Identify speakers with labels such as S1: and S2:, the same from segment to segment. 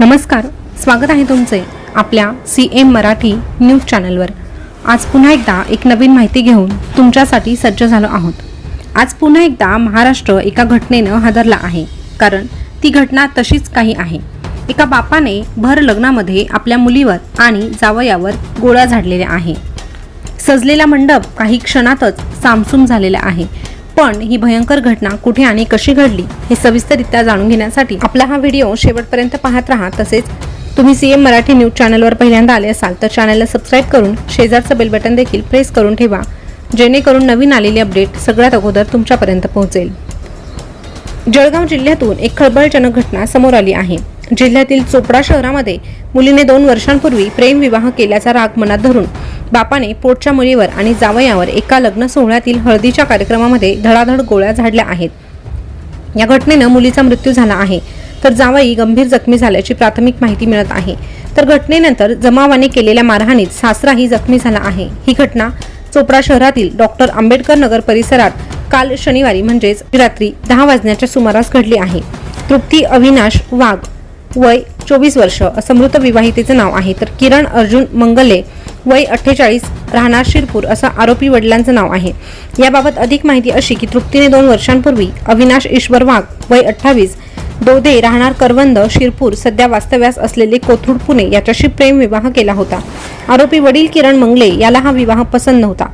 S1: नमस्कार स्वागत आहे तुमचे आपल्या सी एम मराठी न्यूज चॅनलवर. आज पुन्हा एकदा एक नवीन माहिती घेऊन तुमच्यासाठी सज्ज झालो आहोत. आज पुन्हा एकदा महाराष्ट्र एका घटनेनं हादरला आहे कारण ती घटना तशीच काही आहे. एका बापाने भर लग्नामध्ये आपल्या मुलीवर आणि जावयावर गोळ्या झाडलेल्या आहे. सजलेला मंडप काही क्षणातच सामसूम झालेला आहे. पण ही भयंकर घटना कुठे आणि कशी घडली हे सविस्तररित्या जाणून घेण्यासाठी आपला हा व्हिडिओ शेवटपर्यंत पाहत राहा. तसेच तुम्ही सी एम मराठी न्यूज चॅनलवर पहिल्यांदा आले असाल तर चॅनलला सबस्क्राईब करून शेजारचं बेल बटन देखील प्रेस करून ठेवा जेणेकरून नवीन आलेली अपडेट सगळ्यात अगोदर तुमच्यापर्यंत पोहोचेल. जळगाव जिल्ह्यातून एक खळबळजनक घटना समोर आली आहे. जिल्ह्यातील चोपडा शहरामध्ये मुलीने दोन वर्षांपूर्वी प्रेमविवाह केल्याचा राग मनात धरून बापाने पोटच्या मुलीवर आणि जावयावर एका लग्न सोहळ्यातील हळदीच्या कार्यक्रमामध्ये धडाधड गोळ्या झाडल्या आहेत. या घटनेनं मुलीचा मृत्यू झाला आहे. तर जावई गंभीर जखमी झाल्याची प्राथमिक माहिती मिळत आहे. तर घटनेनंतर जमावाने केलेल्या मारहाणीत सासराही जखमी झाला आहे. ही घटना चोपडा शहरातील डॉक्टर आंबेडकर नगर परिसरात काल शनिवारी म्हणजेच रात्री दहा वाजण्याच्या सुमारास घडली आहे. तृप्ती अविनाश वाघ वय चोवीस वर्ष असं मृत विवाहितेचं नाव आहे. तर किरण अर्जुन मंगले वय अठ्ठेचाळीस राहणार शिरपूर असं आरोपी वडिलांचं नाव आहे. याबाबत अधिक माहिती अशी की तृप्तीने दोन वर्षांपूर्वी अविनाश ईश्वर वाघ वय अठ्ठावीस दोदे राहणार करवंद शिरपूर सध्या वास्तव्यास असलेले कोथरूड पुणे याच्याशी प्रेम विवाह केला होता. आरोपी वडील किरण मंगले याला हा विवाह पसंत नव्हता.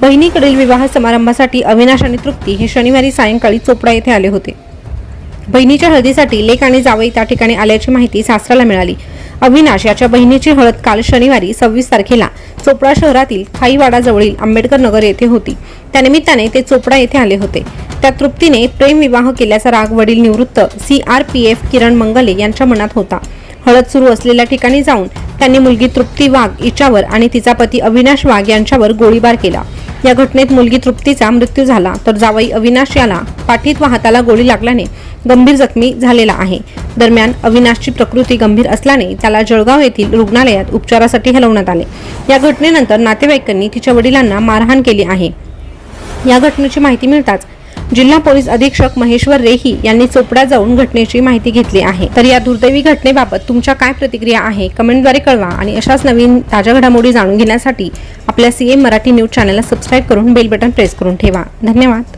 S1: बहिणीकडील विवाह समारंभासाठी अविनाश आणि तृप्ती हे शनिवारी सायंकाळी चोपडा येथे आले होते. बहिणीच्या हळदीसाठी लेक आणि जावई त्या ठिकाणी आल्याची माहिती सासऱ्याला मिळाली. अविनाश याच्या बहिणीची हळद काल शनिवारी सव्वीस तारखेला चोपडा शहरातील खाईवाडाजवळील आंबेडकर नगर येथे होती. त्यानिमित्ताने ते चोपडा येथे आले होते. त्या तृप्तीने प्रेमविवाह केल्याचा राग वडील निवृत्त C R P F Kiran Mangle यांच्या मनात होता. हळद सुरू असलेल्या ठिकाणी जाऊन त्यांनी मुलगी तृप्ती वाघ हिच्यावर आणि तिचा पती अविनाश वाघ यांच्यावर गोळीबार केला. या घटनेत मुलगी तृप्तीचा मृत्यू झाला. तर जावई अविनाश याला पाठीत व हाताला गोळी लागल्याने गंभीर जखमी झालेला आहे. दरम्यान अविनाशची प्रकृती गंभीर असल्याने त्याला जळगाव येथील रुग्णालयात उपचारासाठी हलवण्यात आले. या घटनेनंतर नातेवाईकांनी तिच्या वडिलांना मारहाण केली आहे. या घटनेची माहिती मिळताच जिल्हा पोलीस अधीक्षक महेश्वर रेही यांनी चोपडा जाऊन घटनेची माहिती घेतली आहे. तर या दुर्दैवी घटनेबाबत तुमच्या काय प्रतिक्रिया आहे? कमेंटद्वारे कळवा आणि अशाच नवीन ताज्या घडामोडी जाणून घेण्यासाठी आपल्या सीएम मराठी न्यूज चॅनलला सबस्क्राईब करून बेल बटन प्रेस करून ठेवा. धन्यवाद.